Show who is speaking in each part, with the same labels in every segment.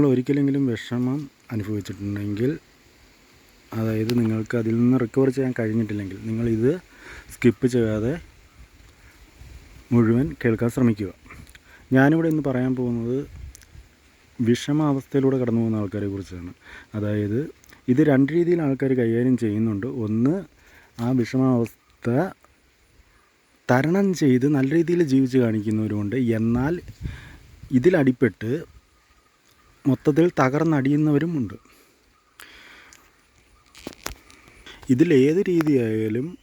Speaker 1: നിങ്ങൾ ഒരിക്കലെങ്കിലും വിഷമം അനുഭവിച്ചിട്ടുണ്ടെങ്കിൽ അതായത് നിങ്ങൾക്ക് അതിൽ നിന്ന് റിക്കവർ ചെയ്യാൻ കഴിഞ്ഞിട്ടില്ലെങ്കിൽ നിങ്ങൾ ഇത് സ്കിപ്പ് ചെയ്യാതെ മുഴുവൻ കേൾക്കാൻ ശ്രമിക്കുക. ഞാനിവിടെ ഇന്ന് പറയാൻ പോകുന്നത് വിഷമാവസ്ഥയിലൂടെ കടന്നു പോകുന്ന ആൾക്കാരെ കുറിച്ചാണ്. അതായത് ഇത് രണ്ട് രീതിയിൽ ആൾക്കാർ കൈകാര്യം ചെയ്യുന്നുണ്ട്. ഒന്ന് ആ വിഷമാവസ്ഥ തരണം ചെയ്ത് നല്ല രീതിയിൽ ജീവിച്ച് കാണിക്കുന്നവരുമുണ്ട്. എന്നാൽ ഇതിലടിപ്പെട്ട് മൊത്തത്തിൽ തകർന്നടിയുന്നവരുമുണ്ട്. ഇതിലേത് രീതിയായാലും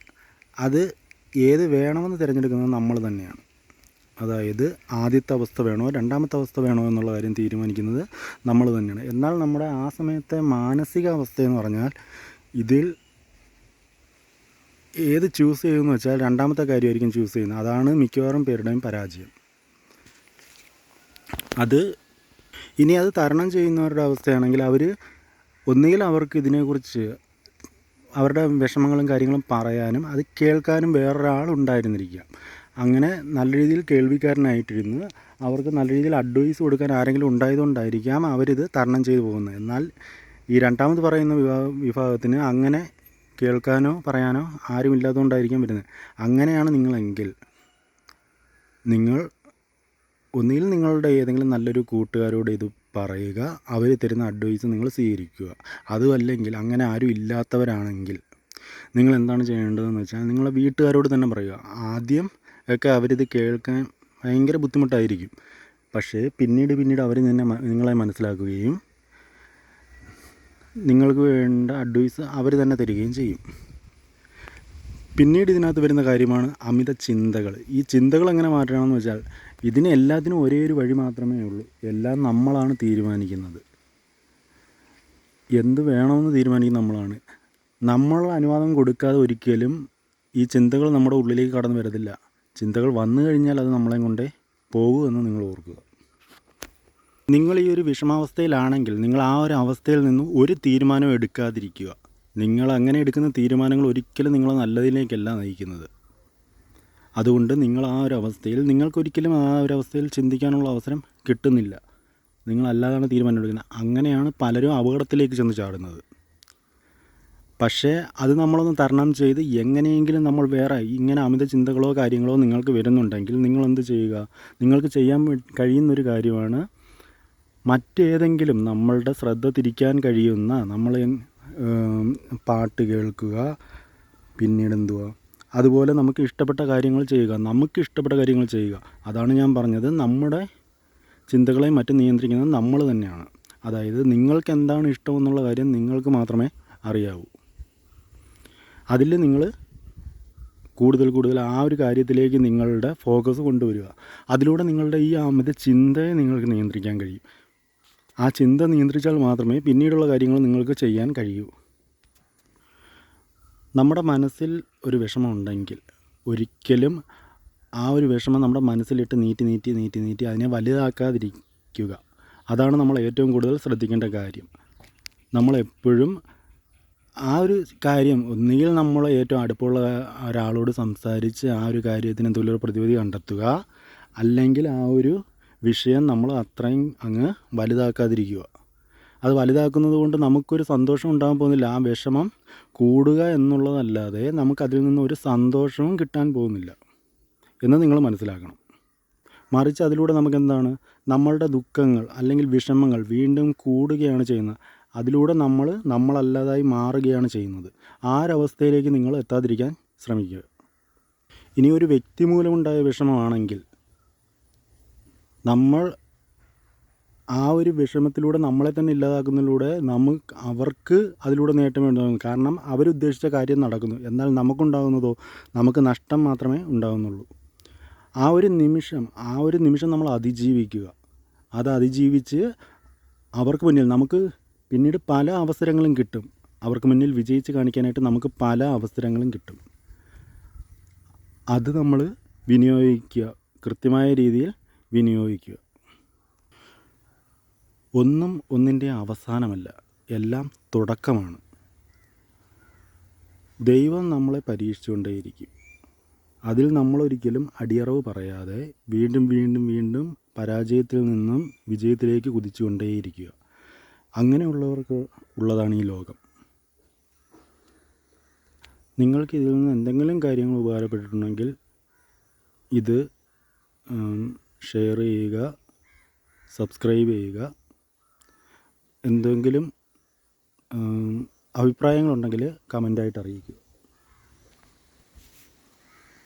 Speaker 1: അത് ഏത് വേണമെന്ന് തിരഞ്ഞെടുക്കുന്നത് നമ്മൾ തന്നെയാണ്. അതായത് ആദ്യത്തെ അവസ്ഥ വേണോ രണ്ടാമത്തെ അവസ്ഥ വേണോ എന്നുള്ള കാര്യം തീരുമാനിക്കുന്നത് നമ്മൾ തന്നെയാണ്. എന്നാൽ നമ്മുടെ ആ സമയത്തെ മാനസികാവസ്ഥ എന്ന് പറഞ്ഞാൽ ഇതിൽ ഏത് ചൂസ് ചെയ്യുമെന്ന് വെച്ചാൽ രണ്ടാമത്തെ കാര്യമായിരിക്കും ചൂസ് ചെയ്യുന്നത്. അതാണ് മിക്കവാറും പേരുടെയും പരാജയം. അത് ഇനി അത് തരണം ചെയ്യുന്നവരുടെ അവസ്ഥയാണെങ്കിൽ അവർ ഒന്നുകിൽ അവർക്ക് ഇതിനെക്കുറിച്ച് അവരുടെ വിഷമങ്ങളും കാര്യങ്ങളും പറയാനും അത് കേൾക്കാനും വേറൊരാൾ ഉണ്ടായിരുന്നിരിക്കുക. അങ്ങനെ നല്ല രീതിയിൽ കേൾവിക്കാരനായിട്ടിരുന്ന് അവർക്ക് നല്ല രീതിയിൽ അഡ്വൈസ് കൊടുക്കാൻ ആരെങ്കിലും ഉണ്ടായതുകൊണ്ടായിരിക്കാം അവരിത് തരണം ചെയ്തു പോകുന്നത്. എന്നാൽ ഈ രണ്ടാമത് പറയുന്ന വിഭാഗ വിഭാഗത്തിന് അങ്ങനെ കേൾക്കാനോ പറയാനോ ആരും ഇല്ലാത്തതുകൊണ്ടായിരിക്കും വരുന്നത്. അങ്ങനെയാണ് നിങ്ങളെങ്കിൽ നിങ്ങൾ ഒന്നുകിൽ നിങ്ങളുടെ ഏതെങ്കിലും നല്ലൊരു കൂട്ടുകാരോട് ഇത് പറയുക അവർ തരുന്ന അഡ്വൈസ് നിങ്ങൾ സ്വീകരിക്കുക. അതുമല്ലെങ്കിൽ അങ്ങനെ ആരും ഇല്ലാത്തവരാണെങ്കിൽ നിങ്ങൾ എന്താണ് ചെയ്യേണ്ടതെന്ന് വെച്ചാൽ നിങ്ങളെ വീട്ടുകാരോട് തന്നെ പറയുക. ആദ്യം ഒക്കെ അവരിത് കേൾക്കാൻ ഭയങ്കര ബുദ്ധിമുട്ടായിരിക്കും. പക്ഷേ പിന്നീട് പിന്നീട് അവർ നിന്നെ നിങ്ങളെ മനസ്സിലാക്കുകയും നിങ്ങൾക്ക് വേണ്ട അഡ്വൈസ് അവർ തന്നെ തരികയും ചെയ്യും. പിന്നീട് ഇതിനകത്ത് വരുന്ന കാര്യമാണ് അമിത ചിന്തകൾ. ഈ ചിന്തകൾ എങ്ങനെ മാറ്റണമെന്ന് വെച്ചാൽ ഇതിന് എല്ലാത്തിനും ഒരേ ഒരു വഴി മാത്രമേ ഉള്ളൂ. എല്ലാം നമ്മളാണ് തീരുമാനിക്കുന്നത്. എന്ത് വേണമെന്ന് തീരുമാനിക്കുന്നത് നമ്മളാണ്. നമ്മൾ അനുവാദം കൊടുക്കാതെ ഒരിക്കലും ഈ ചിന്തകൾ നമ്മുടെ ഉള്ളിലേക്ക് കടന്നു വരത്തില്ല. ചിന്തകൾ വന്നു കഴിഞ്ഞാൽ അത് നമ്മളെ കൊണ്ടേ പോകുമെന്ന് നിങ്ങൾ ഓർക്കുക. നിങ്ങൾ ഈ ഒരു വിഷമാവസ്ഥയിലാണെങ്കിൽ നിങ്ങൾ ആ ഒരു അവസ്ഥയിൽ നിന്നും ഒരു തീരുമാനവും എടുക്കാതിരിക്കുക. നിങ്ങൾ അങ്ങനെ എടുക്കുന്ന തീരുമാനങ്ങൾ ഒരിക്കലും നിങ്ങളെ നല്ലതിലേക്കല്ല നയിക്കുന്നത്. അതുകൊണ്ട് നിങ്ങൾ ആ ഒരു അവസ്ഥയിൽ നിങ്ങൾക്കൊരിക്കലും ആ ഒരു അവസ്ഥയിൽ ചിന്തിക്കാനുള്ള അവസരം കിട്ടുന്നില്ല. നിങ്ങളല്ലാതാണ് തീരുമാനം എടുക്കുന്നത് അങ്ങനെയാണ് പലരും അപകടത്തിലേക്ക് ചെന്ന് ചാടുന്നത്. പക്ഷേ അത് നമ്മളൊന്ന് തരണം ചെയ്ത് എങ്ങനെയെങ്കിലും നമ്മൾ വേറെ ഇങ്ങനെ അമിത ചിന്തകളോ കാര്യങ്ങളോ നിങ്ങൾക്ക് വരുന്നുണ്ടെങ്കിൽ നിങ്ങൾ എന്ത് ചെയ്യുക? നിങ്ങൾക്ക് ചെയ്യാൻ കഴിയുന്നൊരു കാര്യമാണ് മറ്റേതെങ്കിലും നമ്മളുടെ ശ്രദ്ധ തിരിക്കാൻ കഴിയുന്ന നമ്മൾ പാട്ട് കേൾക്കുക പിന്നീട് എന്തുവാ അതുപോലെ നമുക്ക് ഇഷ്ടപ്പെട്ട കാര്യങ്ങൾ ചെയ്യുക നമുക്ക് ഇഷ്ടപ്പെട്ട കാര്യങ്ങൾ ചെയ്യുക. അതാണ് ഞാൻ പറഞ്ഞത്. നമ്മുടെ ചിന്തകളെ മറ്റും നിയന്ത്രിക്കുന്നത് നമ്മൾ തന്നെയാണ്. അതായത് നിങ്ങൾക്ക് എന്താണ് ഇഷ്ടമെന്നുള്ള കാര്യം നിങ്ങൾക്ക് മാത്രമേ അറിയാവൂ. അതിൽ നിങ്ങൾ കൂടുതൽ കൂടുതൽ ആ ഒരു കാര്യത്തിലേക്ക് നിങ്ങളുടെ ഫോക്കസ് കൊണ്ടുവരിക. അതിലൂടെ നിങ്ങളുടെ ഈ അമിത ചിന്തയെ നിങ്ങൾക്ക് നിയന്ത്രിക്കാൻ കഴിയും. ആ ചിന്ത നിയന്ത്രിച്ചാൽ മാത്രമേ പിന്നീടുള്ള കാര്യങ്ങൾ നിങ്ങൾക്ക് ചെയ്യാൻ കഴിയൂ. നമ്മുടെ മനസ്സിൽ ഒരു വിഷമം ഉണ്ടെങ്കിൽ ഒരിക്കലും ആ ഒരു വിഷമം നമ്മുടെ മനസ്സിലിട്ട് നീട്ടി നീട്ടി നീട്ടി നീട്ടി അതിനെ വലുതാക്കാതിരിക്കുക. അതാണ് നമ്മൾ ഏറ്റവും കൂടുതൽ ശ്രദ്ധിക്കേണ്ട കാര്യം. നമ്മളെപ്പോഴും ആ ഒരു കാര്യം ഒന്നുകിൽ നമ്മൾ ഏറ്റവും അടുപ്പമുള്ള ഒരാളോട് സംസാരിച്ച് ആ ഒരു കാര്യത്തിന് എന്തെങ്കിലും ഒരു പ്രതിവിധി കണ്ടെത്തുക. അല്ലെങ്കിൽ ആ ഒരു വിഷയം നമ്മൾ അത്രയും അങ്ങ് വലുതാക്കാതിരിക്കുക. അത് വലുതാക്കുന്നത് കൊണ്ട് നമുക്കൊരു സന്തോഷം ഉണ്ടാകാൻ പോകുന്നില്ല. ആ വിഷമം കൂടുക എന്നുള്ളതല്ലാതെ നമുക്കതിൽ നിന്ന് ഒരു സന്തോഷവും കിട്ടാൻ പോകുന്നില്ല. എന്ന് നിങ്ങൾ മനസ്സിലാക്കണം. മറിച്ച് അതിലൂടെ നമുക്കെന്താണ്? നമ്മളുടെ ദുഃഖങ്ങൾ അല്ലെങ്കിൽ വിഷമങ്ങൾ വീണ്ടും കൂടുകയാണ് ചെയ്യുന്നത്. അതിലൂടെ നമ്മൾ നമ്മളല്ലാതായി മാറുകയാണ് ചെയ്യുന്നത്. ആ ഒരവസ്ഥയിലേക്ക് നിങ്ങൾ എത്താതിരിക്കാൻ ശ്രമിക്കുക. ഇനി ഒരു വ്യക്തി മൂലമുണ്ടായ വിഷമമാണെങ്കിൽ നമ്മൾ ആ ഒരു വിഷമത്തിലൂടെ നമ്മളെ തന്നെ ഇല്ലാതാക്കുന്നതിലൂടെ നമുക്ക് അവർക്ക് അതിലൂടെ നേട്ടം ഉണ്ടാകുന്നു. കാരണം അവരുദ്ദേശിച്ച കാര്യം നടക്കുന്നു. എന്നാൽ നമുക്കുണ്ടാകുന്നതോ നമുക്ക് നഷ്ടം മാത്രമേ ഉണ്ടാകുന്നുള്ളൂ. ആ ഒരു നിമിഷം ആ ഒരു നിമിഷം നമ്മൾ അതിജീവിക്കുക. അത് അതിജീവിച്ച് അവർക്ക് മുന്നിൽ നമുക്ക് പിന്നീട് പല അവസരങ്ങളും കിട്ടും. അവർക്ക് മുന്നിൽ വിജയിച്ച് കാണിക്കാനായിട്ട് നമുക്ക് പല അവസരങ്ങളും കിട്ടും. അത് നമ്മൾ വിനിയോഗിക്കുക. കൃത്യമായ രീതിയിൽ വിനിയോഗിക്കുക. ഒന്നും ഒന്നിന്റെ അവസാനമല്ല എല്ലാം തുടക്കമാണ്. ദൈവം നമ്മളെ പരീക്ഷിച്ചുകൊണ്ടേയിരിക്കും. അതിൽ നമ്മളൊരിക്കലും അടിയറവ് പറയാതെ വീണ്ടും വീണ്ടും വീണ്ടും പരാജയത്തിൽ നിന്നും വിജയത്തിലേക്ക് കുതിച്ചുകൊണ്ടേയിരിക്കുക. അങ്ങനെയുള്ളവർക്ക് ഉള്ളതാണ് ഈ ലോകം. നിങ്ങൾക്ക് ഇതിൽ നിന്ന് എന്തെങ്കിലും കാര്യങ്ങൾ ഉപകാരപ്പെട്ടിട്ടുണ്ടെങ്കിൽ ഇത് ഷെയർ ചെയ്യുക സബ്സ്ക്രൈബ് ചെയ്യുക എന്തെങ്കിലും അഭിപ്രായങ്ങളുണ്ടെങ്കിൽ കമന്റായിട്ട് അറിയിക്കുക